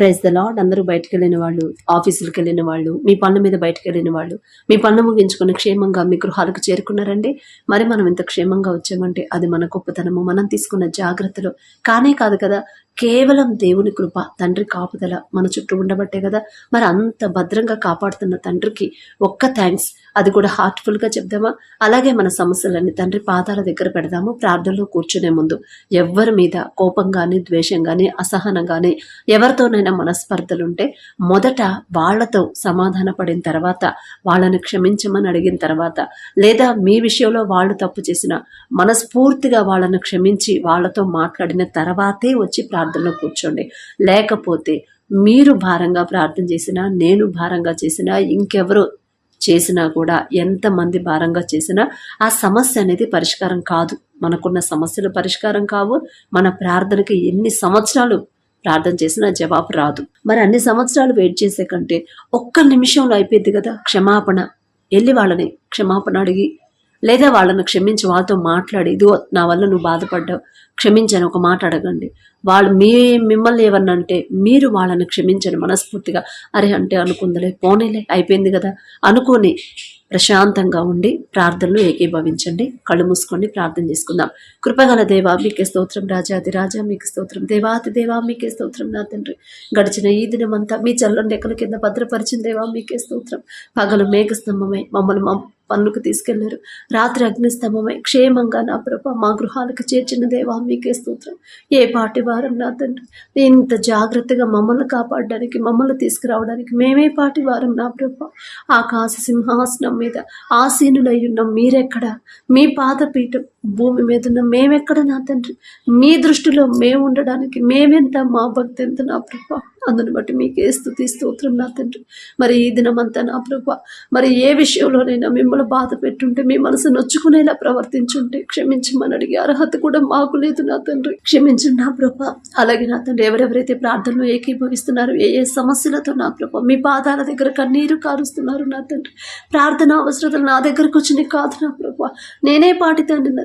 Praise the lord అందరూ బయటకు వెళ్ళిన వాళ్ళు ఆఫీసులకు వెళ్ళిన వాళ్ళు మీ పనుల మీద బయటకు వెళ్ళిన వాళ్ళు మీ పనులు ముగించుకుని క్షేమంగా మీ గృహాలకు చేరుకున్నారండి. మరి మనం ఇంత క్షేమంగా వచ్చామంటే అది మన గొప్పతనము. మనం తీసుకున్న జాగ్రత్తలు. కానే కాదు కదా కేవలం దేవుని కృప తండ్రి కాపుదల మన చుట్టూ ఉండబట్టే కదా. మరి అంత భద్రంగా కాపాడుతున్న తండ్రికి ఒక్క థ్యాంక్స్ అది కూడా హార్ట్ఫుల్గా చెప్దామా? అలాగే మన సమస్యలన్నీ తండ్రి పాదాల దగ్గర పెడదాము. ప్రార్థనలో కూర్చునే ముందు ఎవ్వరి మీద కోపం కానీ ద్వేషం కానీ అసహనం గాని ఎవరితోనైనా మనస్పర్ధలుంటే మొదట వాళ్ళతో సమాధాన పడిన తర్వాత వాళ్ళని క్షమించమని అడిగిన తర్వాత లేదా మీ విషయంలో వాళ్ళు తప్పు చేసిన మనస్ఫూర్తిగా వాళ్ళను క్షమించి వాళ్ళతో మాట్లాడిన తర్వాతే వచ్చి ప్రార్థన ప్రార్థనలో కూర్చోండి. లేకపోతే మీరు భారంగా ప్రార్థన చేసినా నేను భారంగా చేసినా ఇంకెవరు చేసినా కూడా ఎంతమంది భారంగా చేసినా ఆ సమస్య అనేది పరిష్కారం కాదు. మనకున్న సమస్యలు పరిష్కారం కావు. మన ప్రార్థనకి ఎన్ని సంవత్సరాలు ప్రార్థన చేసినా జవాబు రాదు. మరి అన్ని సంవత్సరాలు వెయిట్ చేసే కంటే ఒక్క నిమిషంలో అయిపోయింది కదా క్షమాపణ. వెళ్ళి వాళ్ళని క్షమాపణ అడిగి లేదా వాళ్ళను క్షమించి వాళ్ళతో మాట్లాడి ఇదిగో నా వల్ల నువ్వు బాధపడ్డావు. క్షమించని ఒక మాట అడగండి. వాళ్ళు మీ మిమ్మల్ని ఏమన్నంటే మీరు వాళ్ళని క్షమించండి మనస్ఫూర్తిగా. అరే అంటే అనుకుందలే పోనీలే అయిపోయింది కదా. అనుకొని ప్రశాంతంగా ఉండి ప్రార్థనలు ఏకీభవించండి. కళ్ళు మూసుకోండి ప్రార్థన చేసుకుందాం. కృపగల దేవా మీకే స్తోత్రం రాజాది రాజా మీకు స్తోత్రం దేవాతి దేవా మీకే స్తోత్రం నా తండ్రి. గడిచిన ఈ దినమంతా మీ చల్లని రెక్కల కింద భద్రపరిచిన దేవా మీకే స్తోత్రం. పగలు మేఘస్తంభమై మమ్మల్ని పనులకు తీసుకెళ్ళారు. రాత్రి అగ్నిస్తంభమై క్షేమంగా నా ప్రభ మా గృహాలకు చేర్చిన దేవా మీకే స్తోత్రం. ఏ పాటి వారం నా తండ్రి? ఇంత జాగ్రత్తగా మమ్మల్ని కాపాడడానికి మమ్మల్ని తీసుకురావడానికి మేమే పాటి వారం నా ప్రభ. ఆకాశ సింహాసనం మీద ఆసీనులై ఉన్న మీరెక్కడ? మీ పాదపీఠం భూమి మీద ఉన్న మేమెక్కడ నా తండ్రి? మీ దృష్టిలో మేము ఉండడానికి మేమెంత మా భక్తి ఎంత నా ప్రభ? అందుని బట్టి మీకే స్థుతి స్తోత్రం నా తండ్రి. మరి ఈ దినమంతా నా ప్రభ మరి ఏ విషయంలోనైనా మిమ్మల్ని బాధ పెట్టుంటే మీ మనసు నొచ్చుకునేలా ప్రవర్తించుంటే క్షమించమని అడిగే అర్హత కూడా మాకు లేదు నా తండ్రి. క్షమించండి నా ప్రభ. అలాగే నా తండ్రి ఎవరెవరైతే ప్రార్థనలు ఏకీభవిస్తున్నారు ఏ ఏ సమస్యలతో నా ప్రభ మీ పాదాల దగ్గర కన్నీరు కారుస్తున్నారు నా తండ్రి. ప్రార్థన అవసరతలు నా దగ్గరకు వచ్చినాయి కాదు నా ప్రభ. నేనే పాటి తండ్రి నా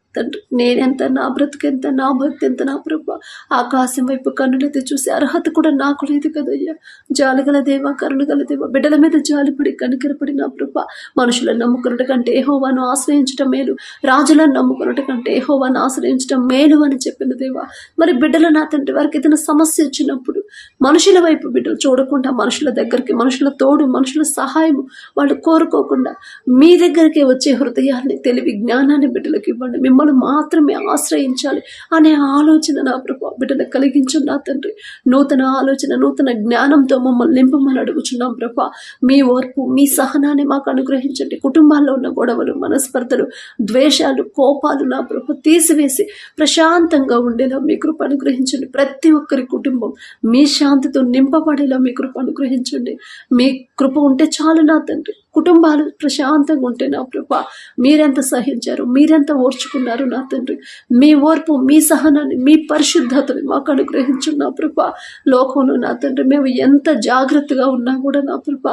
తండ్రి నేనెంత నా బ్రతుకెంత నా భక్తి ఎంత నా ప్రభ. ఆకాశం వైపు కన్నులైతే చూసే అర్హత కూడా నాకు లేదు కదయ్యా. జాలిగల దేవ కరుణగల దేవ బిడ్డల మీద జాలిపడి కనికరపడి నా ప్రభ. మనుషులను నమ్ముకున్నట కంటే ఏహోవాను ఆశ్రయించటం మేలు. రాజులను నమ్ముకున్నట కంటే ఏహోవాను ఆశ్రయించటం మేలు అని చెప్పిన దేవా. మరి బిడ్డలు నా తండ్రి వారికి ఏదైనా సమస్య వచ్చినప్పుడు మనుషుల వైపు బిడ్డలు చూడకుండా మనుషుల దగ్గరికి మనుషుల తోడు మనుషుల సహాయం వాళ్ళు కోరుకోకుండా మీ దగ్గరికి వచ్చే హృదయాన్ని తెలివి జ్ఞానాన్ని బిడ్డలకు ఇవ్వండి. మిమ్మల్ని మాత్రమే ఆశ్రయించాలి అనే ఆలోచన నా ప్రభు బిడ్డను కలిగించు నా తండ్రి. నూతన ఆలోచన నూతన జ్ఞానంతో మమ్మల్ని నింపమని అడుగుచున్నాం ప్రభు. మీ ఓర్పు మీ సహనాన్ని మాకు అనుగ్రహించండి. కుటుంబాల్లో ఉన్న గొడవలు మనస్పర్ధలు ద్వేషాలు కోపాలు నా ప్రభు తీసివేసి ప్రశాంతంగా ఉండేలా మీ కృప అనుగ్రహించండి. ప్రతి ఒక్కరి కుటుంబం మీ శాంతితో నింపబడేలా మీ కృప అనుగ్రహించండి. మీ కృప ఉంటే చాలు నా తండ్రి. కుటుంబాలు ప్రశాంతంగా ఉంటే నా ప్రభ మీరెంత సహించారు మీరెంత ఓర్చుకున్నారు నా తండ్రి. మీ ఓర్పు మీ సహనాన్ని మీ పరిశుద్ధతని మాకు అనుగ్రహించున్న ప్రభ. లోకంలో నా తండ్రి మేము ఎంత జాగ్రత్తగా ఉన్నా కూడా నా ప్రభ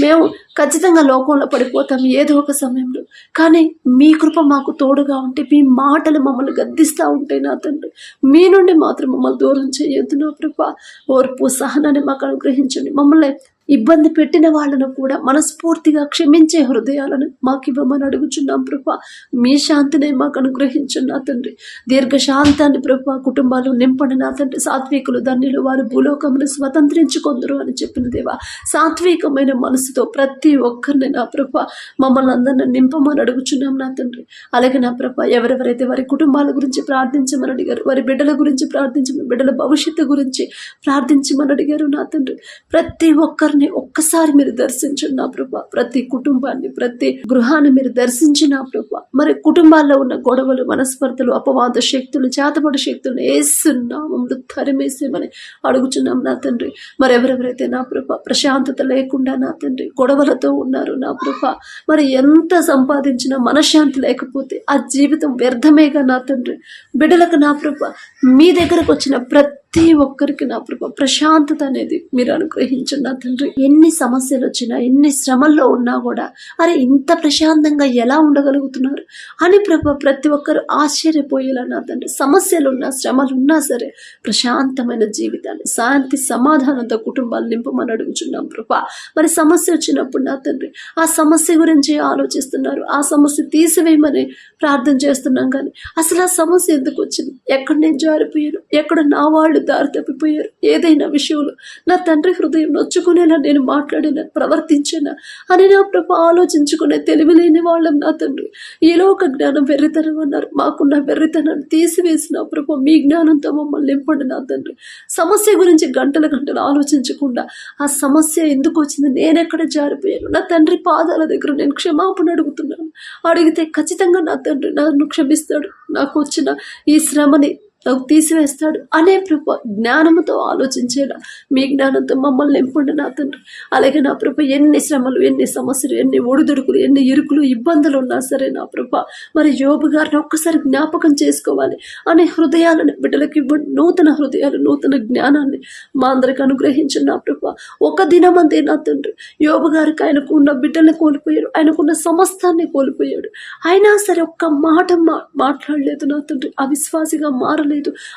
మేము ఖచ్చితంగా లోకంలో పడిపోతాం ఏదో ఒక సమయంలో. కానీ మీ కృప మాకు తోడుగా ఉంటే మీ మాటలు మమ్మల్ని గద్దిస్తూ ఉంటాయి నా తండ్రి. మీ నుండి మాత్రం మమ్మల్ని దూరం చేయొద్దు నా ప్రభ. ఓర్పు సహనాన్ని మాకు అనుగ్రహించండి. మమ్మల్ని ఇబ్బంది పెట్టిన వాళ్ళను కూడా మనస్ఫూర్తిగా క్షమించే హృదయాలను మాకు ఇవ్వమని అడుగుచున్నాం ప్రభా. మీ శాంతిని మాకు అనుగ్రహించున్నా తండ్రి. దీర్ఘశాంతాన్ని ప్రభు ప్రభా కుటుంబాలు నింపండి నా తండ్రి. సాత్వికులు ధన్యులు వారు భూలోకమును స్వతంత్రించుకొందరు అని చెప్పిన దేవా సాత్వికమైన మనసుతో ప్రతి ఒక్కరిని నా ప్రభ మమ్మల్ని అందరిని నింపమని అడుగుచున్నాం నా తండ్రి. అలాగే నా ప్రభ ఎవరెవరైతే వారి కుటుంబాల గురించి ప్రార్థించమని అడిగారు వారి బిడ్డల గురించి ప్రార్థించమని బిడ్డల భవిష్యత్తు గురించి ప్రార్థించమని అడిగారు నా తండ్రి. ప్రతి ఒక్కరు ఒక్కరిని ఒక్కసారి మీరు దర్శించండి నా ప్రభా. ప్రతి కుటుంబాన్ని ప్రతి గృహాన్ని మీరు దర్శించి నా మరి కుటుంబాల్లో ఉన్న గొడవలు మనస్పర్ధలు అపవాద శక్తులు చేతపడి శక్తులు వేస్తున్నాము తరిమేసేమని అడుగుచున్నాం నా తండ్రి. మరి ఎవరెవరైతే నా ప్రభ ప్రశాంతత లేకుండా నా తండ్రి గొడవలతో ఉన్నారు నా ప్రభ మరి ఎంత సంపాదించినా మనశ్శాంతి లేకపోతే ఆ జీవితం వ్యర్థమేగా నా తండ్రి. బిడ్డలకు నా ప్రభ మీ దగ్గరకు వచ్చిన ప్రతి ప్రతి ఒక్కరికి నా ప్రభా ప్రశాంతత అనేది మీరు అనుగ్రహించండి నా తండ్రి. ఎన్ని సమస్యలు వచ్చినా ఎన్ని శ్రమల్లో ఉన్నా కూడా అరే ఇంత ప్రశాంతంగా ఎలా ఉండగలుగుతున్నారు అని ప్రభా ప్రతి ఒక్కరు ఆశ్చర్యపోయేలా నా తండ్రి. సమస్యలు ఉన్నా శ్రమలు ఉన్నా సరే ప్రశాంతమైన జీవితాన్ని శాంతి సమాధానంతో కుటుంబాలు నింపమని అడుగుచున్నాం ప్రభా. మరి సమస్య వచ్చినప్పుడు నా తండ్రి ఆ సమస్య గురించి ఆలోచిస్తున్నారు ఆ సమస్య తీసివేయమని ప్రార్థన చేస్తున్నాం కానీ అసలు ఆ సమస్య ఎందుకు వచ్చింది? ఎక్కడ నేను జారిపోయాను ఎక్కడ నా వాళ్ళు దారి తప్పిపోయారు ఏదైనా విషయంలో నా తండ్రి హృదయం నొచ్చుకునేలా నేను మాట్లాడిన ప్రవర్తించిన అని నా ప్రభు ఆలోచించుకునే తెలివిలేని వాళ్ళం నా తండ్రి. ఈ ఒక జ్ఞానం వెర్రితనం అన్నారు. మాకున్న వెర్రితనాన్ని తీసివేసిన ప్రభు మీ జ్ఞానంతో మమ్మల్ని నింపండి నా తండ్రి. సమస్య గురించి గంటల గంటలు ఆలోచించకుండా ఆ సమస్య ఎందుకు వచ్చింది? నేనెక్కడ జారిపోయాను? నా తండ్రి పాదాల దగ్గర నేను క్షమాపణ అడుగుతున్నాను. అడిగితే ఖచ్చితంగా నా తండ్రి నన్ను క్షమిస్తాడు. నాకు వచ్చిన ఈ శ్రమని తీసివేస్తాడు అనే ప్రభు జ్ఞానముతో ఆలోచించేలా మీ జ్ఞానంతో మమ్మల్ని నింపండి నా తండ్రి. అలాగే నా ప్రభ ఎన్ని శ్రమలు ఎన్ని సమస్యలు ఎన్ని ఒడిదుడుకులు ఎన్ని ఇరుకులు ఇబ్బందులు ఉన్నా సరే నా ప్రభ మరి యోబు గారిని ఒక్కసారి జ్ఞాపకం చేసుకోవాలి అనే హృదయాలను బిడ్డలకు ఇవ్వండి. నూతన హృదయాలు నూతన జ్ఞానాన్ని మా అందరికి అనుగ్రహించండి నా ప్రభ ఒక దినమంతే నా తండ్రి. యోబు గారికి ఆయనకు ఉన్న బిడ్డల్ని కోల్పోయాడు. ఆయనకున్న సమస్తాన్ని కోల్పోయాడు. అయినా సరే ఒక్క మాట మా మాట్లాడలేదు నా తండ్రి. అవిశ్వాసిగా మారలేదు.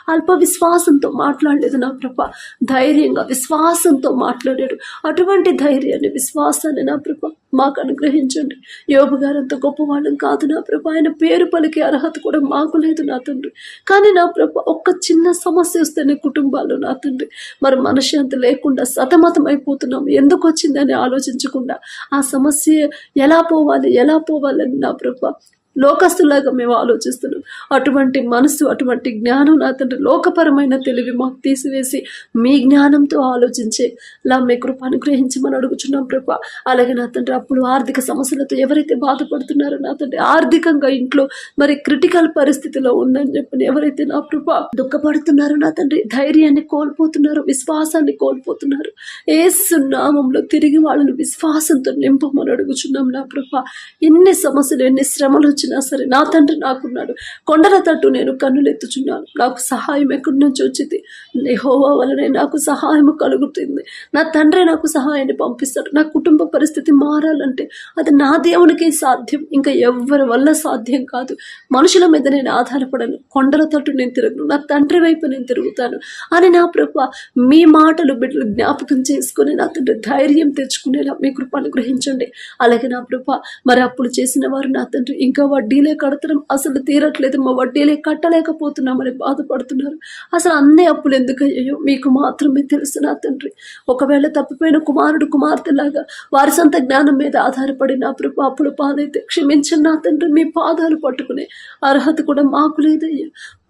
అల్ప విశ్వాసంతో మాట్లాడలేదు నా ప్రభ. ధైర్యంగా విశ్వాసంతో మాట్లాడాడు. అటువంటి ధైర్యాన్ని విశ్వాసాన్ని నా ప్రభ మాకు అనుగ్రహించండి. యోబు గారు అంత గొప్పవాళ్ళం కాదు నా ప్రభ. ఆయన పేరు పలికే అర్హత కూడా మాకు లేదు నా తండ్రి. కానీ నా ప్రభ ఒక్క చిన్న సమస్య వస్తేనే కుటుంబాల్లో నా తండ్రి. మరి మనశ్శాంతి లేకుండా సతమతం అయిపోతున్నాం. ఎందుకు వచ్చిందని ఆలోచించకుండా ఆ సమస్య ఎలా పోవాలి ఎలా పోవాలని నా ప్రభ లోకస్తులాగా మేము ఆలోచిస్తున్నాం. అటువంటి మనసు అటువంటి జ్ఞానం నా తండ్రి లోకపరమైన తెలివి మాకు తీసివేసి మీ జ్ఞానంతో ఆలోచించే లా మీ కృప అనుగ్రహించమని అడుగుచున్నాం ప్రభా. అలాగే నా తండ్రి అప్పుడు ఆర్థిక సమస్యలతో ఎవరైతే బాధపడుతున్నారో నా తండ్రి ఆర్థికంగా ఇంట్లో మరి క్రిటికల్ పరిస్థితిలో ఉందని చెప్పిన ఎవరైతే నా ప్రభా దుఃఖపడుతున్నారో నా తండ్రి ధైర్యాన్ని కోల్పోతున్నారు విశ్వాసాన్ని కోల్పోతున్నారు ఏసునామంలో తిరిగి వాళ్ళని విశ్వాసంతో నింపమని అడుగుచున్నాం నా ప్రభా. ఎన్ని సమస్యలు ఎన్ని శ్రమలు వచ్చిన సరే నా తండ్రి నాకున్నాడు. కొండల తట్టు నేను కన్నులెత్తుచున్నాను. నాకు సహాయం ఎక్కడి నుంచి వచ్చింది? నెహోవా వలనే నాకు సహాయం కలుగుతుంది. నా తండ్రి నాకు సహాయాన్ని పంపిస్తాడు. నా కుటుంబ పరిస్థితి మారాలంటే అది నా దేవునికే సాధ్యం. ఇంకా ఎవరి వల్ల సాధ్యం కాదు. మనుషుల మీద నేను ఆధారపడను. కొండల తట్టు నేను తిరగను నా తండ్రి వైపు నేను తిరుగుతాను. అని నా ప్రభు మీ మాటలు బిడ్డలు జ్ఞాపకం చేసుకుని నా తండ్రి ధైర్యం తెచ్చుకునేలా మీ కృప అనుగ్రహించండి. అలాగే నా ప్రభు మరి అప్పులు చేసిన వారు నా తండ్రి ఇంకా వడ్డీలే కడతడం అసలు తీరట్లేదు మా వడ్డీలే కట్టలేకపోతున్నామని బాధపడుతున్నారు. అసలు అన్ని అప్పులు ఎందుకు అయ్యాయో మీకు మాత్రమే తెలుసు నా తండ్రి. ఒకవేళ తప్పిపోయిన కుమారుడు కుమార్తెలాగా వారి సొంత జ్ఞానం మీద ఆధారపడి నా ప్రభు అప్పుల పాలైతే క్షమించిన నా తండ్రి మీ పాదాలు పట్టుకునే అర్హత కూడా మాకు లేదయ్యా.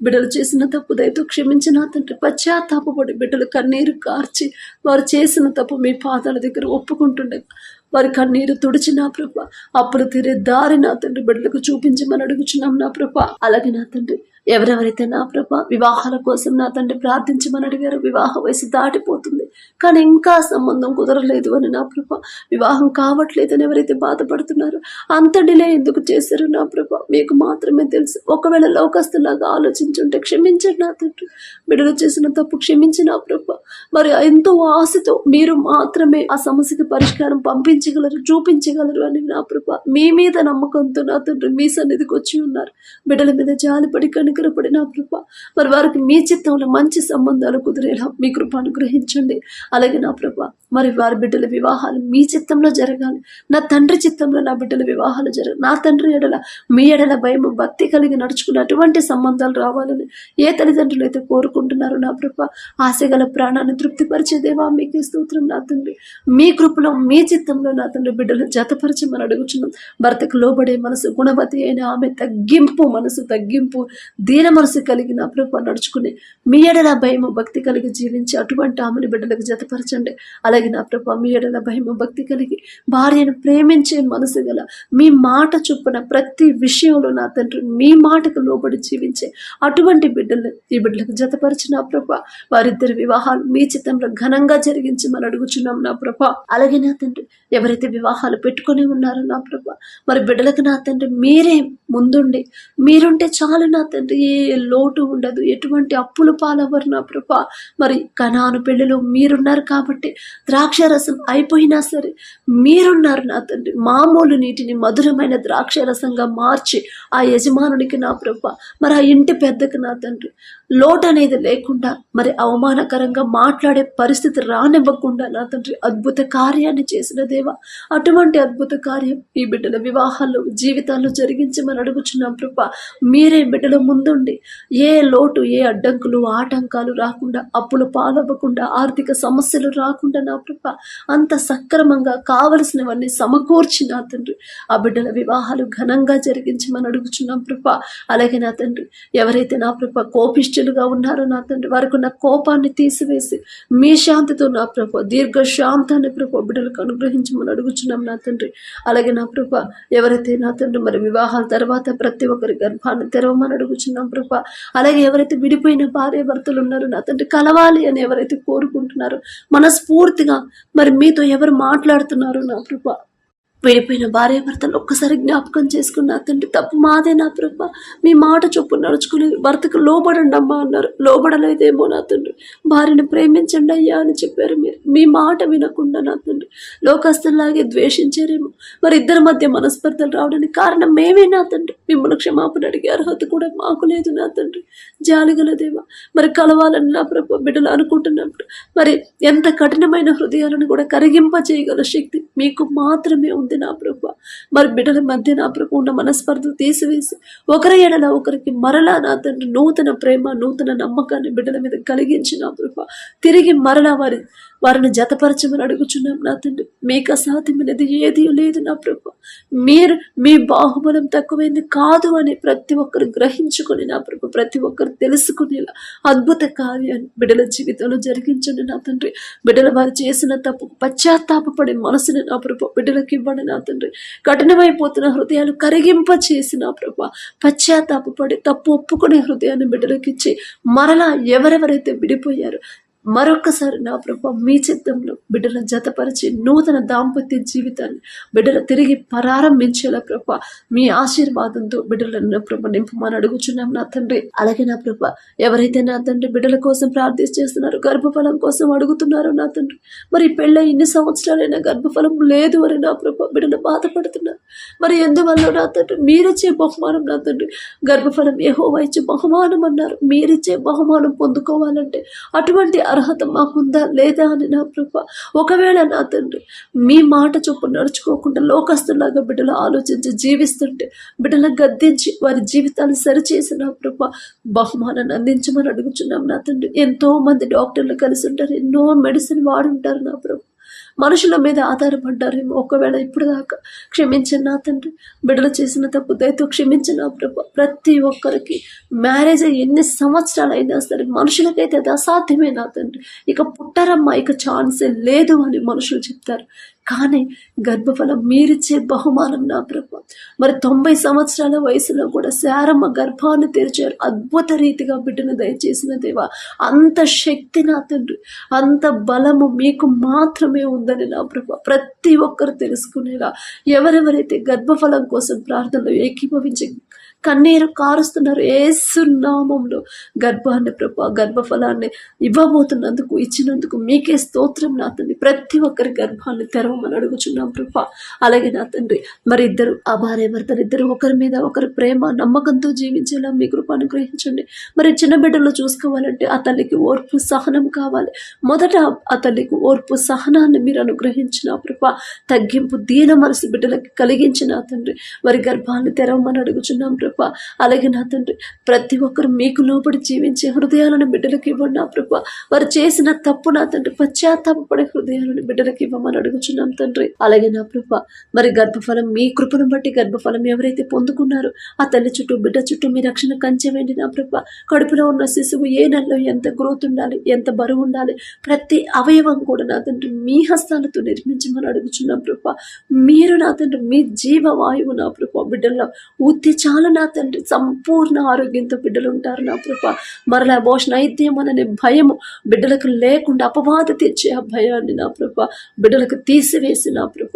బిడ్డలు చేసిన తప్పు దయతో క్షమించిన నా తండ్రి. పశ్చాత్తాపడి బిడ్డలు కన్నీరు కార్చి వారు చేసిన తప్పు మీ పాదాల దగ్గర ఒప్పుకుంటుండగా వారి కన్నీరు తుడిచి నా ప్రభ అప్పుడు తీరే దారి నా తండ్రి బిడ్డలకు చూపించి మనం అడుగుచున్నాం నా ప్రభ. అలాగే నా తండ్రి ఎవరెవరైతే నా ప్రభ వివాహాల కోసం నా తండ్రి ప్రార్థించమని అడిగారు వివాహ వయసు దాటిపోతుంది. కానీ ఇంకా సంబంధం కుదరలేదు అని నా ప్రభ వివాహం కావట్లేదని ఎవరైతే బాధపడుతున్నారో అంత డిలే ఎందుకు చేశారు నా ప్రభ? మీకు మాత్రమే తెలుసు. ఒకవేళ లోకస్తులాగా ఆలోచించుంటే క్షమించండి నా తండ్రి. బిడ్డలు చేసిన తప్పు క్షమించి నా ప్రభ. మరి ఎంతో ఆశతో మీరు మాత్రమే ఆ సమస్యకి పరిష్కారం పంపించగలరు చూపించగలరు అని నా ప్రభ మీ మీద నమ్మకంతో నా తండ్రి మీ సన్నిధికి వచ్చి ఉన్నారు. బిడ్డల మీద జాలిపడి కనికరపడి కృప మరి వారికి మీ చిత్తంలో మంచి సంబంధాలు కుదిరేలా మీ కృప అనుగ్రహించండి. అలాగే నా ప్రభ మరి వారి బిడ్డల వివాహాలు మీ చిత్తంలో జరగాలి. నా తండ్రి చిత్తంలో నా బిడ్డల వివాహాలు జరగాలి నా తండ్రి ఎడల మీ ఎడల భయం భక్తి కలిగి నడుచుకున్నటువంటి సంబంధాలు రావాలని ఏ తల్లిదండ్రులు అయితే కోరుకుంటున్నారో నా ప్రభ ఆశగల ప్రాణాన్ని తృప్తిపరిచేదేవా మీకు స్తోత్రం నా తండ్రి. మీ కృపలో మీ చిత్తంలో నా తండ్రి బిడ్డలు జతపరచమని అడుగుచున్నాం. భర్తకు లోబడే మనసు గుణవతి అయిన ఆమె తగ్గింపు మనసు తగ్గింపు దీన మనసు కలిగి నా ప్రభ నడుచుకుని మీ ఎడల భయము భక్తి కలిగి జీవించి అటువంటి ఆమెను బిడ్డలకు జతపరచండి. అలాగే నా ప్రభా మీ ఎడల భయము భక్తి కలిగి భార్యను ప్రేమించే మనసు గల మీ మాట చొప్పున ప్రతి విషయంలో నా తండ్రి మీ మాటకు లోబడి జీవించే అటువంటి బిడ్డలు ఈ బిడ్డలకు జతపరిచిన నా ప్రభా వారిద్దరి వివాహాలు మీ చిత్తంలో ఘనంగా జరిగించి మనం అడుగుచున్నాం నా ప్రభ అలాగే నా తండ్రి ఎవరైతే వివాహాలు పెట్టుకొని ఉన్నారో నా ప్రభ మరి బిడ్డలకు నా తండ్రి మీరే ముందుండి. మీరుంటే చాలు నా తండ్రి ఏ లోటు ఉండదు. ఎటువంటి అప్పులు పాలవ్వరు నా ప్రభ. మరి కనాను పెళ్ళిలో మీరున్నారు కాబట్టి ద్రాక్ష రసం అయిపోయినా సరే మీరున్నారు నా తండ్రి. మామూలు నీటిని మధురమైన ద్రాక్ష రసంగా మార్చి ఆ యజమానునికి నా ప్రభ. మరి ఆ ఇంటి పెద్దకు నా తండ్రి. లోటు అనేది లేకుండా మరి అవమానకరంగా మాట్లాడే పరిస్థితి రానివ్వకుండా నా తండ్రి అద్భుత కార్యాన్ని చేసిన దేవా. అటువంటి అద్భుత కార్యం ఈ బిడ్డల వివాహాల్లో జీవితాల్లో జరిగించమని అడుగుచున్నాం ప్రభా. మీరే బిడ్డల ముందుండి. ఏ లోటు ఏ అడ్డంకులు ఆటంకాలు రాకుండా అప్పులు పాలవ్వకుండా ఆర్థిక సమస్యలు రాకుండా నా ప్రభా. అంత సక్రమంగా కావలసినవన్నీ సమకూర్చి నా తండ్రి. ఆ బిడ్డల వివాహాలు ఘనంగా జరిగించమని అడుగుచున్నాం ప్రభా. అలాగే నా తండ్రి ఎవరైతే నా ప్రభా కోపిష్ఠులుగా ఉన్నారో నా తండ్రి వారికి ఉన్న కోపాన్ని తీసివేసి మీ శాంతితో నా ప్రభా దీర్ఘ శాంతాన్ని ప్రభా బిడ్డలకు అనుగ్రహించమని అడుగుచున్నాం నా తండ్రి. అలాగే నా ప్రభా ఎవరైతే నా తండ్రి మరి వివాహాల తర్వాత తర్వాత ప్రతి ఒక్కరి గర్భాన్ని తెరవమని అడుగుచున్నాం ప్రభా. అలాగే ఎవరైతే విడిపోయిన భార్య భర్తలు ఉన్నారో నా తండ్రి కలవాలి అని ఎవరైతే కోరుకుంటున్నారో మనస్ఫూర్తిగా మరి మీతో ఎవరు మాట్లాడుతున్నారో నా ప్రభా విడిపోయిన భార్య భర్తలు ఒక్కసారి జ్ఞాపకం చేసుకున్న తండ్రి తప్పు మాదే నా ప్రభ. మీ మాట చొప్పు నడుచుకునేది భర్తకు లోబడండి అమ్మా అన్నారు. లోబడలేదేమో నా తండ్రి. భార్యను ప్రేమించండి అయ్యా అని చెప్పారు మీరు. మీ మాట వినకుండా నా తండ్రి. లోకస్తులాగే ద్వేషించారేమో. మరి ఇద్దరి మధ్య మనస్పర్ధలు రావడానికి కారణం మేమే నా తండ్రి. మిమ్మల్ని క్షమాపణ అడిగే అర్హత కూడా మాకు లేదు నా తండ్రి. జాలిగలదేవా మరి కలవాలని నా ప్రభు బిడ్డలు అనుకుంటున్నప్పుడు మరి ఎంత కఠినమైన హృదయాలను కూడా కరిగింప చేయగల శక్తి మీకు మాత్రమే ఉంది. నా ప్రభు. మరి బిడ్డల మధ్య నా ప్రభు ఉన్న మనస్పర్ధ తీసివేసి ఒకరి ఎడల ఒకరికి మరలా నా తండ్రి నూతన ప్రేమ నూతన నమ్మకాన్ని బిడ్డల మీద కలిగించి నా ప్రభు తిరిగి మరలా వారి వారిని జతపరచమని అడుగుచున్నాం నా తండ్రి. మీకు అసాధ్యమైనది ఏది లేదు నా ప్రభు. మీరు మీ బాహుబలం తక్కువైంది కాదు అని ప్రతి ఒక్కరు గ్రహించుకొని నా ప్రభు ప్రతి ఒక్కరు తెలుసుకునేలా అద్భుత కార్యాన్ని బిడ్డల జీవితంలో జరిగించండి నా తండ్రి. బిడ్డల వారు చేసిన తప్పు పశ్చాత్తాపడే మనసుని నా ప్రభు బిడ్డలకు ఇవ్వండి నా తండ్రి. కఠినమైపోతున్న హృదయాలు కరిగింప చేసిన ప్రభు పశ్చాత్తాపడి తప్పు ఒప్పుకునే హృదయాన్ని బిడ్డలకు ఇచ్చి మరలా ఎవరెవరైతే విడిపోయారు మరొకసారి నా ప్రభ మీ చిత్తంలో బిడ్డలను జతపరిచి నూతన దాంపత్య జీవితాన్ని బిడ్డలు తిరిగి ప్రారంభించేలా ప్రభ మీ ఆశీర్వాదంతో బిడ్డలను ప్రభ నింపమని అడుగుచున్నాం నా తండ్రి. అలాగే నా ప్రభ ఎవరైతే నా తండ్రి బిడ్డల కోసం ప్రార్థన చేస్తున్నారు గర్భఫలం కోసం అడుగుతున్నారో నా తండ్రి మరి పెళ్ళ ఇన్ని సంవత్సరాలైనా గర్భఫలం లేదు అని నా ప్రభ బిడ్డలు బాధపడుతున్నారు. మరి ఎందువల్ల నా తండ్రి మీరిచ్చే బహుమానం నా తండ్రి గర్భఫలం ఏహో ఇచ్చే బహుమానం అన్నారు. మీరిచ్చే బహుమానం పొందుకోవాలంటే అటువంటి అర్హత మాకుందా లేదా అని నా ప్రభ ఒకవేళ నా తండ్రి మీ మాట చొప్పు నడుచుకోకుండా లోకస్తులాగా బిడ్డలు ఆలోచించి జీవిస్తుంటే బిడ్డలను గద్దించి వారి జీవితాలు సరిచేసి నా ప్రభ బహుమానాన్ని అందించమని అడుగుచున్నాం నా తండ్రి. ఎంతో మంది డాక్టర్లు కలిసి ఉంటారు ఎన్నో మెడిసిన్ వాడుంటారు నా ప్రభు. మనుషుల మీద ఆధారపడ్డారేమో. ఒకవేళ ఇప్పుడు దాకా క్షమించిన నా తండ్రి బిడ్డలు చేసిన తప్పు దయతో క్షమించిన ప్రభు. ప్రతి ఒక్కరికి మ్యారేజ్ అయ్యి ఎన్ని సంవత్సరాలు అయినా సరే మనుషులకైతే అది అసాధ్యమే నా తండ్రి. ఇక పుట్టరమ్మ ఇక ఛాన్సే లేదు అని మనుషులు చెప్తారు. కానీ గర్భఫలం మీరిచ్చే బహుమానం నా ప్రభు. మరి తొంభై సంవత్సరాల వయసులో కూడా శారమ్మ గర్భాన్ని తెరిచారు. అద్భుత రీతిగా బిడ్డను దయచేసిన దేవా అంత శక్తి నా తండ్రి అంత బలము మీకు మాత్రమే ఉందని నా ప్రభు. ప్రతి ఒక్కరు తెలుసుకునేలా ఎవరెవరైతే గర్భఫలం కోసం ప్రార్థనలు ఏకీభవించి కన్నీరు కారుస్తున్నారు ఏసు నామంలో గర్భాన్ని ప్రభు గర్భఫలాన్ని ఇవ్వబోతున్నందుకు ఇచ్చినందుకు మీకే స్తోత్రం నా తండ్రి. ప్రతి ఒక్కరి గర్భాన్ని తెరవమని అడుగుచున్నాం ప్రభా. అలాగే నా తండ్రి మరి ఇద్దరు ఆ భార్య భర్తలు ఇద్దరు ఒకరి మీద ఒకరి ప్రేమ నమ్మకంతో జీవించేలా మీ కృప అనుగ్రహించండి. మరి చిన్న బిడ్డలు చూసుకోవాలంటే ఆ తల్లికి ఓర్పు సహనం కావాలి. మొదట ఆ తల్లికి ఓర్పు సహనాన్ని మీరు అనుగ్రహించిన ప్రభ. తగ్గింపు దీన మనసు బిడ్డలకి కలిగించిన తండ్రి. వారి గర్భాన్ని తెరవమని అడుగుచున్నాం ప్రభ. అలాగే నా తండ్రి ప్రతి ఒక్కరు మీకు లోబడి జీవించే హృదయాలను బిడ్డలకు ఇవ్వండి నా ప్రభ. వారు చేసిన తప్పు నా తండ్రి పశ్చాత్తాపడే హృదయాలను బిడ్డలకు ఇవ్వమని అడుగుచున్నాం అడుగుచున్నాం తండ్రి. అలాగే నా ప్రభ మరి గర్భఫలం మీ కృపను బట్టి గర్భఫలం ఎవరైతే పొందుకున్నారో ఆ తల్లి చుట్టూ బిడ్డ చుట్టూ మీ రక్షణ కంచెవేండి నా ప్రభ కడుపులో ఉన్న శిశువు ఏ నెలలో ఎంత గ్రోత్ ఉండాలి ఎంత బరువు ఉండాలి ప్రతి అవయవం కూడా నా తండ్రి మీ హస్తాలతో నిర్మించమని అడుగుచున్నాం ప్రభ మీరు నా తండ్రి మీ జీవవాయువు నా ప్రభ బిడ్డల్లో ఊతి చాలు నా తండ్రి. సంపూర్ణ ఆరోగ్యంతో బిడ్డలు ఉంటారు నా ప్రభ మరలా అబోషన్ అయిద్యమననే భయము బిడ్డలకు లేకుండా అపవాద తెచ్చే ఆ భయాన్ని నా ప్రభ బిడ్డలకు తీసివేసి నా ప్రభ.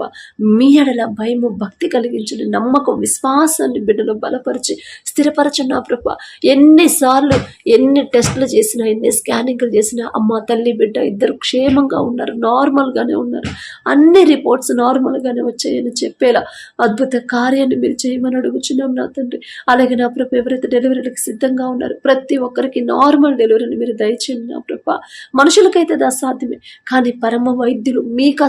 మీ ఎడల భయము భక్తి కలిగించండి నమ్మకం విశ్వాసాన్ని బిడ్డలు బలపరిచి స్థిరపరచండి నా ప్రభ. ఎన్నిసార్లు ఎన్ని టెస్టులు చేసినా ఎన్ని స్కానింగ్లు చేసినా అమ్మ తల్లి బిడ్డ ఇద్దరు క్షేమంగా ఉన్నారు నార్మల్గానే ఉన్నారు. అన్ని రిపోర్ట్స్ నార్మల్గానే వచ్చాయని చెప్పేలా అద్భుత కార్యాన్ని మీరు చేయమని అడుగుచున్నాం నా తండ్రి. అలాగే నా ప్రభు ఎవరైతే డెలివరీలకు సిద్ధంగా ఉన్నారు ప్రతి ఒక్కరికి నార్మల్ డెలివరీని మీరు దయచేయండి నా ప్రభ. మనుషులకైతే అది అసాధ్యమే కానీ పరమ వైద్యులు మీకు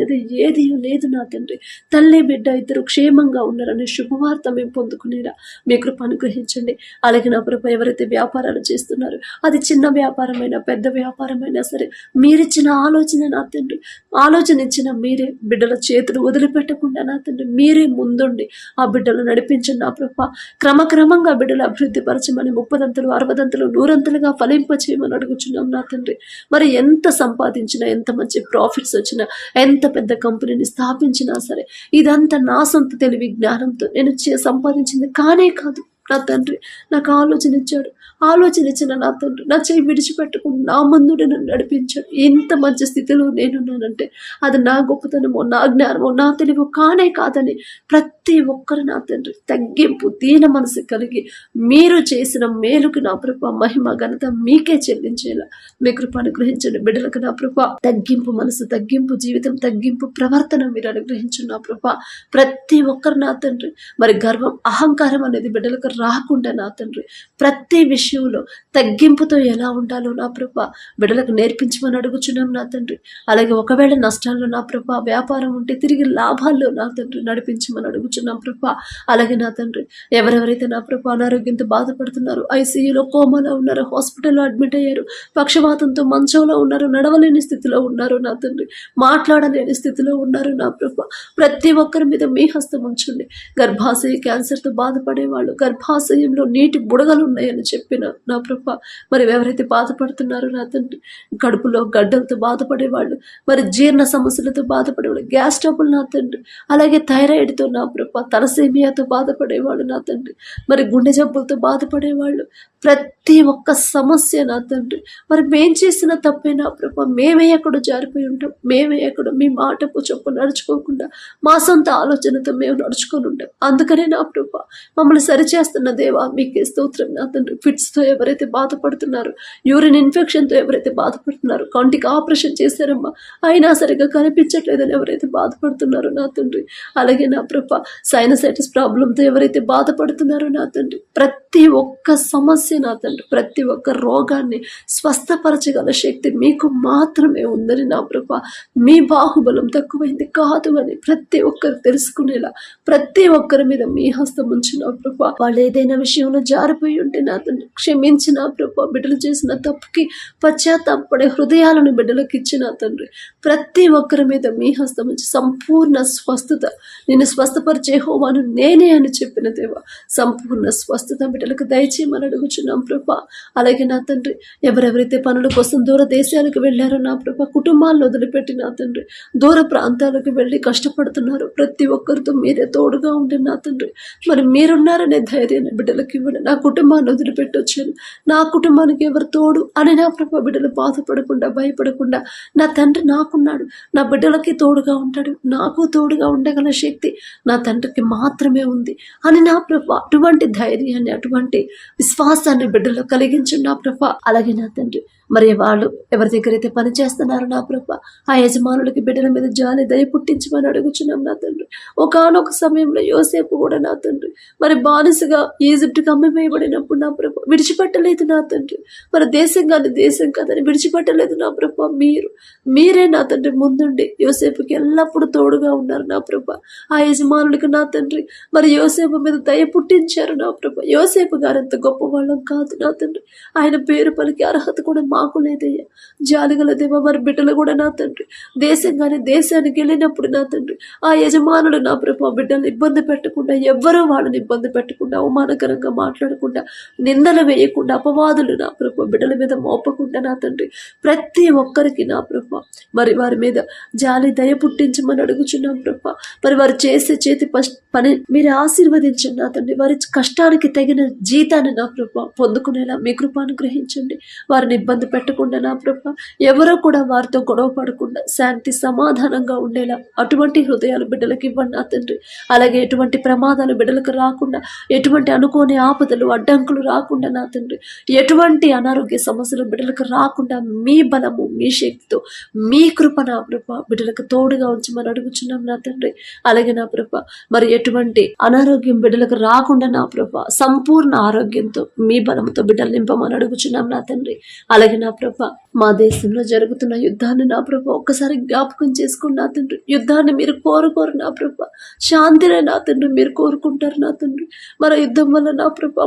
అనేది ఏది లేదు నా తండ్రి. తల్లి బిడ్డ ఇద్దరు క్షేమంగా ఉన్నారనే శుభవార్త మేము పొందుకునేలా మీ కృప అనుగ్రహించండి. అలాగే నా ప్రభ ఎవరైతే వ్యాపారాలు చేస్తున్నారు అది చిన్న వ్యాపారమైనా పెద్ద వ్యాపారమైనా సరే మీరిచ్చిన ఆలోచన నా తండ్రి. ఆలోచన ఇచ్చిన మీరే బిడ్డల చేతులు వదిలిపెట్టకుండా నా తండ్రి మీరే ముందుండి ఆ బిడ్డలు నడిపించండి నా ప్రభ. క్రమక్రమంగా బిడ్డలు అభివృద్ధి పరచమని ముప్పదంతలు అరవదంతలు నూరంతలుగా ఫలింపచేయమని అడుగుచున్నాం నా తండ్రి. మరి ఎంత సంపాదించినా ఎంత మంచి ప్రాఫిట్స్ వచ్చినా ఎంత పెద్ద కంపెనీని స్థాపించినా సరే ఇదంతా నా సొంత తెలివి జ్ఞానంతో నేను చే- సంపాదించింది కానే కాదు. నా తండ్రి నాకు ఆలోచన ఇచ్చాడు. ఆలోచన ఇచ్చిన నా తండ్రి నా చేయి విడిచిపెట్టకుండా నా ముందుడే నన్ను నడిపించాడు. ఎంత మంచి స్థితిలో నేనున్నానంటే అది నా గొప్పతనమో నా జ్ఞానమో నా తెలివో కానే కాదని ప్రతి ఒక్కరు నా తండ్రి తగ్గింపు దీన మనసు కలిగి మీరు చేసిన మేలుకు నా ప్రభ మహిమ ఘనత మీకే చెల్లించేలా మీ కృప అనుగ్రహించండి. బిడ్డలకు నా ప్రభ తగ్గింపు మనసు తగ్గింపు జీవితం తగ్గింపు ప్రవర్తన మీరు అనుగ్రహించండి నా ప్రభ ప్రతి ఒక్కరు నా తండ్రి. మరి గర్వం అహంకారం అనేది బిడ్డలకు రాకుండా నా తండ్రి ప్రతి విషయంలో తగ్గింపుతో ఎలా ఉండాలో నా ప్రభ బిడ్డలకు నేర్పించమని అడుగుచున్నాం నా తండ్రి. అలాగే ఒకవేళ నష్టాల్లో నా ప్రభ వ్యాపారం ఉంటే తిరిగి లాభాల్లో నా తండ్రి నడిపించమని అడుగుచున్నాం ప్రభ. అలాగే నా తండ్రి ఎవరెవరైతే నా ప్రభ అనారోగ్యంతో బాధపడుతున్నారు ఐసీయూలో కోమాలో ఉన్నారు హాస్పిటల్లో అడ్మిట్ అయ్యారు పక్షవాతంతో మంచంలో ఉన్నారు నడవలేని స్థితిలో ఉన్నారు నా తండ్రి మాట్లాడలేని స్థితిలో ఉన్నారు నా ప్రభ ప్రతి ఒక్కరి మీద మీ హస్తం ఉంచండి. గర్భాశయ క్యాన్సర్తో బాధపడే వాళ్ళు గర్భాశయంలో నీటి బుడగలు ఉన్నాయని చెప్పిన నా ప్రభ మరి ఎవరైతే బాధపడుతున్నారో నా తండ్రి కడుపులో గడ్డలతో బాధపడేవాళ్ళు మరి జీర్ణ సమస్యలతో బాధపడేవాళ్ళు గ్యాస్ ట్రబుల్ నా తండ్రి అలాగే థైరాయిడ్తో నా ప్రభ తలసేమియాతో బాధపడేవాళ్ళు నా తండ్రి మరి గుండె జబ్బులతో బాధపడేవాళ్ళు ప్రతి ఒక్క సమస్య నా తండ్రి. మరి మేం చేసిన తప్పైనా ప్రభా మేమే ఎక్కడో జారిపోయి ఉంటాం. మేమే ఎక్కడో మీ మాటకు చొప్పు నడుచుకోకుండా మా సొంత ఆలోచనతో మేము నడుచుకొని ఉంటాం. అందుకనే నా ప్రభా మమ్మల్ని సరిచేస్తున్న దేవా మీకే స్తోత్రం నా తండ్రి. ఫిట్స్తో ఎవరైతే బాధపడుతున్నారో యూరిన్ ఇన్ఫెక్షన్తో ఎవరైతే బాధపడుతున్నారు కంటికి ఆపరేషన్ చేశారమ్మా అయినా సరిగా కనిపించట్లేదని ఎవరైతే బాధపడుతున్నారో నా తండ్రి. అలాగే నా ప్రభా సైనసైటిస్ ప్రాబ్లంతో ఎవరైతే బాధపడుతున్నారో నా తండ్రి ప్రతి ఒక్క సమస్య నా తండ్రి ప్రతి ఒక్క రోగాన్ని స్వస్థపరచగల శక్తి మీకు మాత్రమే ఉందని నా ప్రభ. మీ బాహుబలం తక్కువైంది కాదు అని ప్రతి ఒక్కరు తెలుసుకునేలా ప్రతి ఒక్కరి మీద మీ హస్తం ఉంచి నా ప్రభ. వాళ్ళు ఏదైనా విషయంలో జారిపోయి ఉంటే నా తండ్రి క్షమించిన ప్రభ. బిడ్డలు చేసిన తప్పుకి పశ్చాత్తాపడే హృదయాలను బిడ్డలకు ఇచ్చిన తండ్రి. ప్రతి ఒక్కరి మీద మీ హస్తం ఉంచి సంపూర్ణ స్వస్థత నేను స్వస్థపరిచే హోమాను నేనే అని చెప్పిన దేవ. సంపూర్ణ స్వస్థత బిడ్డలకు దయచేయమని అడుగుచున్నాం ప్రభా. అలాగే నా తండ్రి ఎవరెవరైతే పనుల కోసం దూర దేశాలకు వెళ్ళారో నా ప్రభా కుటుంబాలను వదిలిపెట్టి నా తండ్రి దూర ప్రాంతాలకు వెళ్ళి కష్టపడుతున్నారు. ప్రతి ఒక్కరితో మీరే తోడుగా ఉండి నా తండ్రి మరి మీరున్నారనే ధైర్యాన్ని బిడ్డలకు ఇవ్వండి. నా కుటుంబాన్ని వదిలిపెట్టి వచ్చాను. నా కుటుంబానికి ఎవరు తోడు అని నా ప్రభా బిడ్డలు బాధపడకుండా భయపడకుండా నా తండ్రి నాకున్నాడు. నా బిడ్డలకి తోడుగా ఉంటాడు. నాకు తోడుగా ఉండగల శక్తి నా తండ్రికి మాత్రమే ఉంది అని నా ప్రభా అటువంటి ధైర్యాన్ని అటువంటి విశ్వాసాన్ని బిడ్డలో కలిగించండి నా ప్రభ. అలాగే నా తండ్రి. మరి వాళ్ళు ఎవరి దగ్గర అయితే పని చేస్తున్నారు నా ప్రభ ఆ యజమానులకి బిడ్డల మీద జాలి దయ పుట్టించమని అడుగుచున్నాం నా తండ్రి. ఒకనొక సమయంలో యోసేపు కూడా నా తండ్రి. మరి బానిసగా ఈజిప్ట్కి అమ్మివేయబడినప్పుడు నా ప్రభ విడిచిపెట్టలేదు నా తండ్రి. మరి దేశం కానీ దేశం కాదని విడిచిపెట్టలేదు నా ప్రభ. మీరు మీరే నా తండ్రి ముందుండి యోసేపుకి ఎల్లప్పుడూ తోడుగా ఉన్నారు నా ప్రభ. ఆ యజమానులకి నా తండ్రి. మరి యోసేపు మీద దయ పుట్టించారు నా ప్రభ. యోసేపు గారు ఎంత గొప్ప వాళ్ళం కాదు నా తండ్రి. ఆయన పేరు పలికి అర్హత కూడా మాకు లేదయ్యా. జాలిగల దేవ వారి బిడ్డలు కూడా నా తండ్రి. దేశం కానీ దేశానికి వెళ్ళినప్పుడు నా తండ్రి. ఆ యజమానుడు నా ప్రభు బిడ్డలు ఇబ్బంది పెట్టకుండా ఎవ్వరూ వాళ్ళని ఇబ్బంది పెట్టకుండా అవమానకరంగా మాట్లాడకుండా నిందలు వేయకుండా అపవాదులు నా ప్రభు బిడ్డల మీద మోపకుండా నా తండ్రి. ప్రతి ఒక్కరికి నా ప్రభు మరి వారి మీద జాలి దయ పుట్టించమని అడుగుచున్నాం ప్రభా. మరి వారు చేసే చేతి పని మీరు ఆశీర్వదించండి నా తండ్రి. వారి కష్టానికి తగిన జీతాన్ని నా ప్రభా పొందుకునేలా మీ కృప గ్రహించండి వారిని ఇబ్బంది పెట్టకుండా నా ప్రభా ఎవరో కూడా వారితో గొడవ పడకుండా శాంతి సమాధానంగా ఉండేలా అటువంటి హృదయాలు బిడ్డలకు ఇవ్వండి నా తండ్రి. అలాగే ఎటువంటి ప్రమాదాలు బిడ్డలకు రాకుండా ఎటువంటి అనుకోని ఆపదలు అడ్డంకులు రాకుండా నా తండ్రి. ఎటువంటి అనారోగ్య సమస్యలు బిడ్డలకు రాకుండా మీ బలము మీ శక్తితో మీ కృప నా ప్రభ బిడ్డలకు తోడుగా ఉంచి మనం అడుగుచున్నాం నా తండ్రి. అలాగే నా ప్రభ మరి ఎటువంటి అనారోగ్యం బిడ్డలకు రాకుండా నా ప్రభ సంపూర్ణ ఆరోగ్యంతో మీ బలంతో బిడ్డలు నింపమని అడుగుచున్నాం నా తండ్రి. అలాగే నా ప్రభ మా దేశంలో జరుగుతున్న యుద్ధాన్ని నా ప్రభ ఒక్కసారి జ్ఞాపకం చేసుకుని నా తండ్రి. యుద్ధాన్ని మీరు కోరుకోరు నా ప్రభ. శాంతినే నా తండ్రి మీరు కోరుకుంటారు నా తండ్రి. మరి యుద్ధం వల్ల నా ప్రభ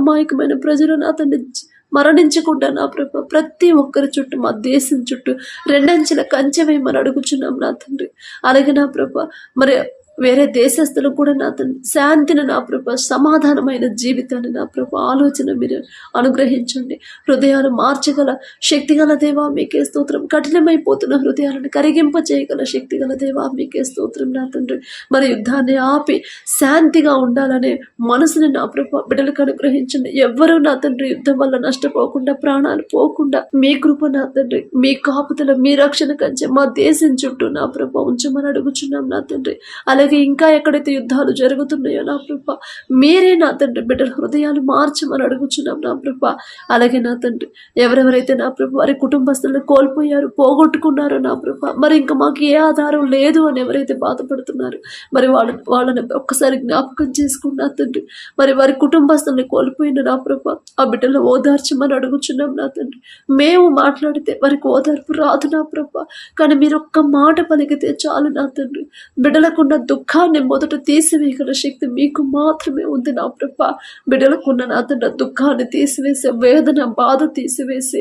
అమాయకమైన ప్రజలు నా తండ్రి మరణించకుండా నా ప్రభ? ప్రతి ఒక్కరి చుట్టూ మా దేశం చుట్టూ రెండంచెల కంచె వేయమని అడుగుచున్నాం నా తండ్రి. అలాగే నా ప్రభ? మరి వేరే దేశస్తులు కూడా నా తండ్రి శాంతిని నా ప్రభ సమాధానమైన జీవితాన్ని నా ప్రభ ఆలోచన మీరు అనుగ్రహించండి. హృదయాలు మార్చగల శక్తిగల దేవా మీకే స్తోత్రం. కఠినమైపోతున్న హృదయాలను కరిగింప చేయగల శక్తిగల దేవా మీకే స్తోత్రం నా తండ్రి. మరి యుద్ధాన్ని ఆపి శాంతిగా ఉండాలనే మనసుని నా ప్రభ బిడ్డలకు అనుగ్రహించండి. ఎవ్వరూ నా తండ్రి యుద్ధం వల్ల నష్టపోకుండా ప్రాణాలు పోకుండా మీ కృప నా తండ్రి మీ కాపుతల మీ రక్షణ కంచె మా దేశం చుట్టూ నా ప్రభ ఉంచమని అడుగుచున్నాం నా తండ్రి. అలాగే ఇంకా ఎక్కడైతే యుద్ధాలు జరుగుతున్నాయో నా ప్రభ మీరే నా తండ్రి బిడ్డల హృదయాలు మార్చమని అడుగుచున్నాం నా ప్రభ. అలాగే నా తండ్రి ఎవరెవరైతే నా ప్రభ వారి కుటుంబస్తులను కోల్పోయారు పోగొట్టుకున్నారో నా ప్రభ మరి ఇంకా మాకు ఏ ఆధారం లేదు అని ఎవరైతే బాధపడుతున్నారు మరి వాళ్ళ వాళ్ళని ఒక్కసారి జ్ఞాపకం చేసుకున్నా తండ్రి మరి వారి కుటుంబస్తుల్ని కోల్పోయిన నా ప్రభ ఆ బిడ్డలు ఓదార్చమని అడుగుచున్నాం నా తండ్రి. మేము మాట్లాడితే వారికి ఓదార్పు రాదు నా ప్రభ కానీ మీరు ఒక్క మాట పలికితే చాలు నా తండ్రి. బిడ్డలకున్న దుఃఖాన్ని మొదట తీసివేయగల శక్తి మీకు మాత్రమే ఉంది నా ప్రభ. బిడ్డలకున్న నా తండ్రి దుఃఖాన్ని తీసివేసే వేదన బాధ తీసివేసి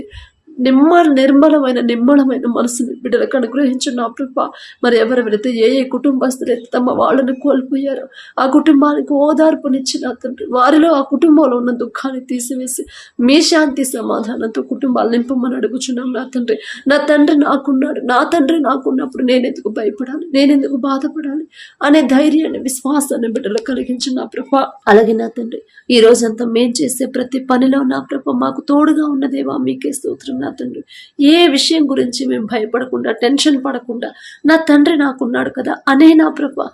నిమ్మ నిర్మలమైన నిమ్మలమైన మనసుని బిడ్డలకు అనుగ్రహించిన నా ప్రభ మరి ఎవరెవరైతే ఏ ఏ కుటుంబస్తులైతే తమ వాళ్ళని కోల్పోయారో ఆ కుటుంబానికి ఓదార్పునిచ్చిన తండ్రి వారిలో ఆ కుటుంబంలో ఉన్న దుఃఖాన్ని తీసివేసి మీ శాంతి సమాధానంతో కుటుంబాలు నింపమని అడుగుచున్నాం నా తండ్రి. నా తండ్రి నాకున్నాడు నా తండ్రి నాకున్నప్పుడు నేను ఎందుకు భయపడాలి నేను ఎందుకు బాధపడాలి అనే ధైర్యాన్ని విశ్వాసాన్ని బిడ్డలు కలిగించిన నా ప్రభ అలాగే నా తండ్రి ఈ రోజంతా మేం చేసే ప్రతి పనిలో నా ప్రభ మాకు తోడుగా ఉన్నదేవా మీకే స్తోత్రం నా తండ్రి. ఏ విషయం గురించి మేము భయపడకుండా టెన్షన్ పడకుండా నా తండ్రి నాకున్నాడు కదా అనే నా ప్రభ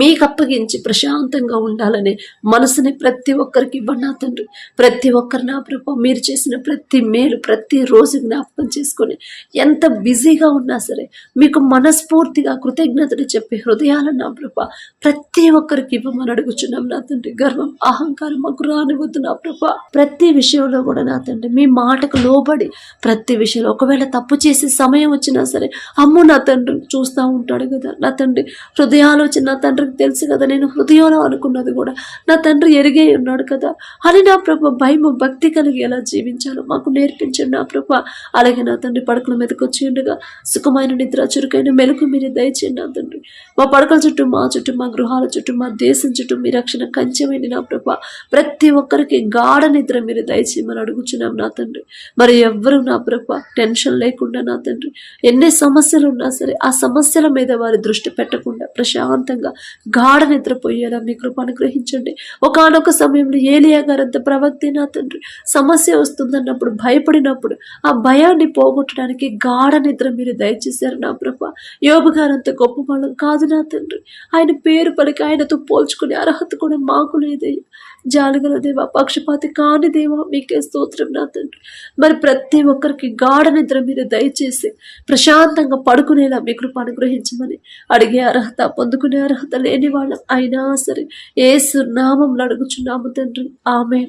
మీకు అప్పగించి ప్రశాంతంగా ఉండాలనే మనసుని ప్రతి ఒక్కరికి ఇవ్వండి నా తండ్రి. ప్రతి ఒక్కరు నా ప్రభ మీరు చేసిన ప్రతి మేలు ప్రతి రోజు జ్ఞాపకం చేసుకొని ఎంత బిజీగా ఉన్నా సరే మీకు మనస్ఫూర్తిగా కృతజ్ఞతలు చెప్పే హృదయాలను నా ప్రభ ప్రతి ఒక్కరికి ఇవ్వమని అడుగుచున్నాం నా తండ్రి. గర్వం అహంకారం మాకు రానివద్దు నా ప్రభ. ప్రతి విషయంలో కూడా నా తండ్రి మీ మాటకు లోబడి ప్రతి ప్రతి విషయంలో. ఒకవేళ తప్పు చేసే సమయం వచ్చినా సరే అమ్ము నా తండ్రి చూస్తూ ఉంటాడు కదా. నా తండ్రి హృదయాలోచన నా తండ్రికి తెలుసు కదా నేను హృదయంలో అనుకున్నది కూడా. నా తండ్రి ఎరిగే ఉన్నాడు కదా. అని నా ప్రభ భయము భక్తి కలిగి ఎలా జీవించాలో మాకు నేర్పించండి నా ప్రభ. అలాగే నా తండ్రి పడకల మీదకి వచ్చి ఉండగా సుఖమైన నిద్ర చురుకైన మెలకు మీరు దయచేయండి నా తండ్రి. మా పడకల చుట్టూ మా చుట్టూ మా గృహాల చుట్టూ మా దేశం చుట్టూ మీ రక్షణ కంచెమైంది నా ప్రభ. ప్రతి ఒక్కరికి గాఢ నిద్ర మీరు దయచేయమని అడుగుచున్నాం నా తండ్రి. మరి ఎవ్వరు నా ప్రభ టెన్షన్ లేకుండా నా తండ్రి. ఎన్ని సమస్యలు ఉన్నా సరే ఆ సమస్యల మీద వారి దృష్టి పెట్టకుండా ప్రశాంతంగా గాఢ నిద్రపోయేలా మీ కృప అనుగ్రహించండి. ఒకనొక సమయంలో ఏలియా గారంత ప్రవక్తి నా తండ్రి. సమస్య వస్తుందన్నప్పుడు భయపడినప్పుడు ఆ భయాన్ని పోగొట్టడానికి గాఢ నిద్ర మీరు దయచేశారు నా ప్రభ. యోబు గారంత గొప్ప వాళ్ళం కాదు నా తండ్రి. ఆయన పేరు పలికి ఆయనతో పోల్చుకునే అర్హత కూడా మాకు లేదయ్యా. జాలుగల దేవ పక్షపాతి కాని దేవ మీకే స్తోత్రం నా తండ్రి. మరి ప్రతి ఒక్కరికి గాఢ నిద్ర మీరు దయచేసి ప్రశాంతంగా పడుకునేలా మీ కృప అనుగ్రహించమని అడిగే అర్హత పొందుకునే అర్హత లేని వాళ్ళం అయినా సరే ఏ నామంలో అడుగుచున్నాము తండ్రి. ఆమె